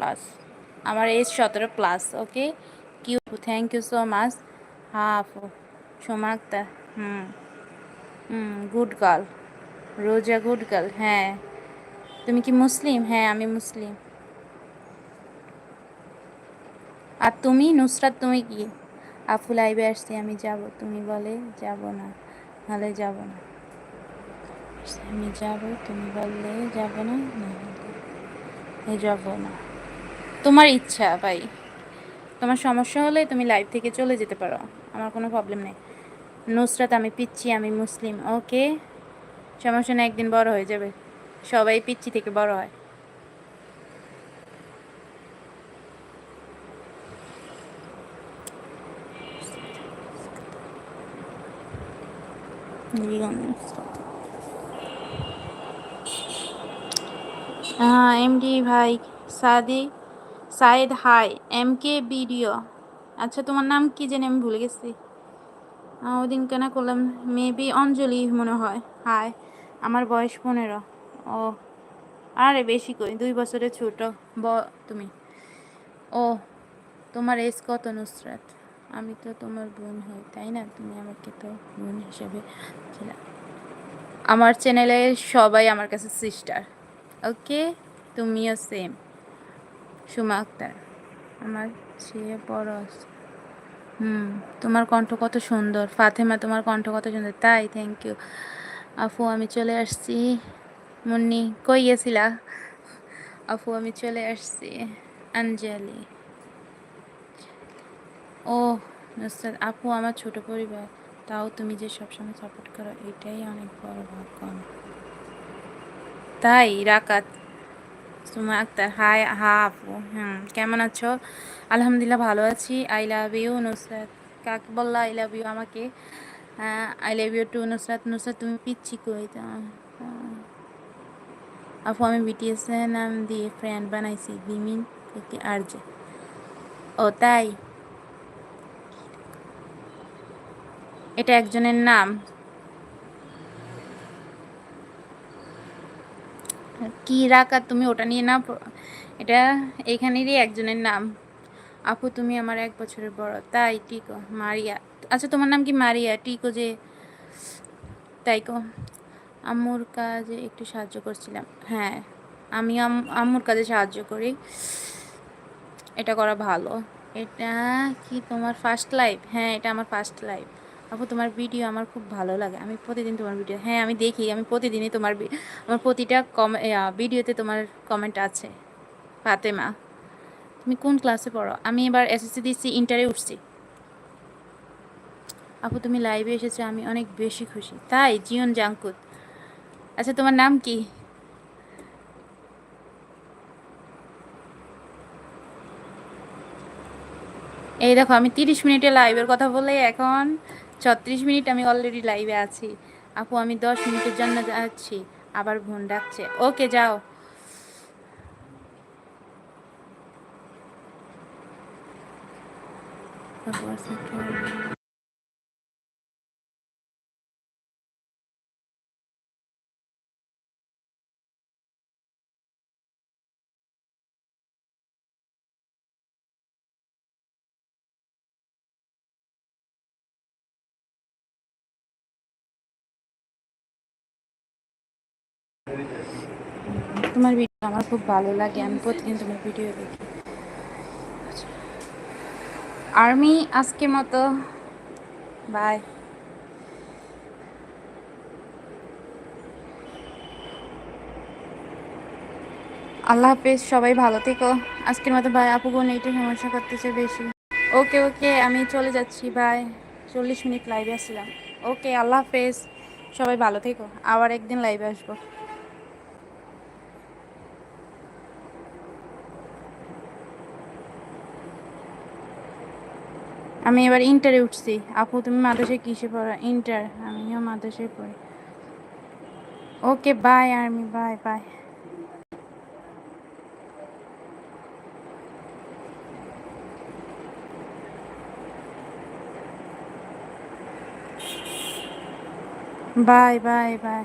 Plus আমার age সতেরো plus okay Q thank you so much আপু Soma Akter hmm hmm good girl Roza good girl হ্যাঁ। তুমি কি মুসলিম? হ্যাঁ আমি মুসলিম। আর তুমি, নুসরাত, তুমি কি? আফু লাইভে আসছি, আমি যাব। তুমি বলে, যাব না। নাহলে যাব না। আমি যাব, তুমি বললে যাব না না যাব না। তোমার ইচ্ছা, ভাই। তোমার সমস্যা হলে তুমি লাইভ থেকে চলে যেতে পারো। আমার কোনো প্রবলেম নেই। নুসরাত, আমি পিচ্ছি, আমি মুসলিম ওকে সমস্যা নেই, একদিন বড় হয়ে যাবে। সবাই পিচ্ছি থেকে বড় হয়। হ্যাঁ এমডি ভাই Sadi Sayeed, hi, M K video আচ্ছা তোমার নাম কি জানি, আমি ভুলে গেছি। ওই দিন কেনা করলাম? মেবি অঞ্জলি মনে হয়। হাই, আমার বয়স পনেরো। ও, আরে বেশি কই, দুই বছরের ছোট ব, তুমি। ও, তোমার এজ কত নুসরাত? আমি তো তোমার বোন হই, তাই না? তুমি আমাকে তো বোন হিসেবে আমার চ্যানেলে সবাই আমার কাছে সিস্টার। ওকে, তুমিও সেম। সুমা আক্তার। আমার চেয়ে বড় হুম, তোমার কণ্ঠ কত সুন্দর। ফাতেমা, তোমার কণ্ঠ কত সুন্দর। তাই থ্যাংক ইউ আফু, আমি চলে আসছি। মুন্নি, কই গেছিলা? আফু, আমি চলে আসছি। আঞ্জলি ও আপু, আমার ছোট পরিবার। তাও তুমি যে সবসময় সাপোর্ট করো, এটাই অনেক বড় ভাগ্য তাই, রাকাত সুমা আক্তার হাই হা আপু হুম, কেমন আছো? আলহামদুলিল্লাহ ভালো আছি। আই লাভ ইউ নুসরাত কাকে বললা আই লাভ ইউ আমাকে I love you too Nusrat. Nusrat, তুমি পিচ্ছি কই আপু আমি বিটিএস নাম দিয়ে ফ্রেন্ড বানাইছি, বিমিন থেকে আর যে ও, তাই? এটা একজনের নাম। কি রাখা তুমি ওটা নিয়ে না এটা এইখানেরই একজনের নাম। আপু, তুমি আমার এক বছরের বড়। তাই টিকো, মারিয়া। আচ্ছা তোমার নাম কি মারিয়া? টিকো যে তাই কো আম্মুর কাজে একটু সাহায্য করছিলাম। হ্যাঁ আমি আম্মুর কাজে সাহায্য করি। এটা করা ভালো। এটা কি তোমার ফার্স্ট লাইফ হ্যাঁ এটা আমার ফার্স্ট লাইভ আপু, তোমার ভিডিও আমার খুব ভালো লাগে। আমি প্রতিদিন তোমার ভিডিও হ্যাঁ আমি দেখি, আমি প্রতিদিনই তোমার আমার প্রতিটা কম ভিডিওতে তোমার কমেন্ট আছে। ফাতেমা, তুমি কোন ক্লাসে পড়ো? আমি এবার এসএসসি দিচ্ছি ইন্টারে উঠছি। আপু, তুমি লাইভে এসেছ, আমি অনেক বেশি খুশি। তাই জিয়ন জাঙ্কুত আচ্ছা তোমার নাম কি? এই দেখো, আমি তিরিশ মিনিটে লাইভের কথা বলে এখন ছত্রিশ মিনিট আমি অলরেডি লাইভে আছি। আপু, আমি দশ মিনিটের জন্য যাচ্ছি। আবার বোন ডাকছে। ওকে, যাও। তোমার ভিডিও আমার খুব ভালো লাগে, আমি প্রতিদিন তোমার ভিডিও দেখি। আর্মি, আজকের মতো। বাই আল্লাহ হাফেজ, সবাই ভালো থেকো। আজকের মতো ভাই আপু বোন এইটা সমস্যা করতেছে বেশি। ওকে ওকে আমি চলে যাচ্ছি বাই চল্লিশ মিনিট লাইভে আসছিলাম। ওকে আল্লাহ হাফেজ, সবাই ভালো থেকো। আবার একদিন লাইভে আসব। আমি এবার ইন্টারে উঠছি। আপু, তুমি মাদ্রাসায় কিসে পড়ো? ইন্টার আমিও মাদ্রাসায় পড়ি। Okay bye army bye bye bye bye bye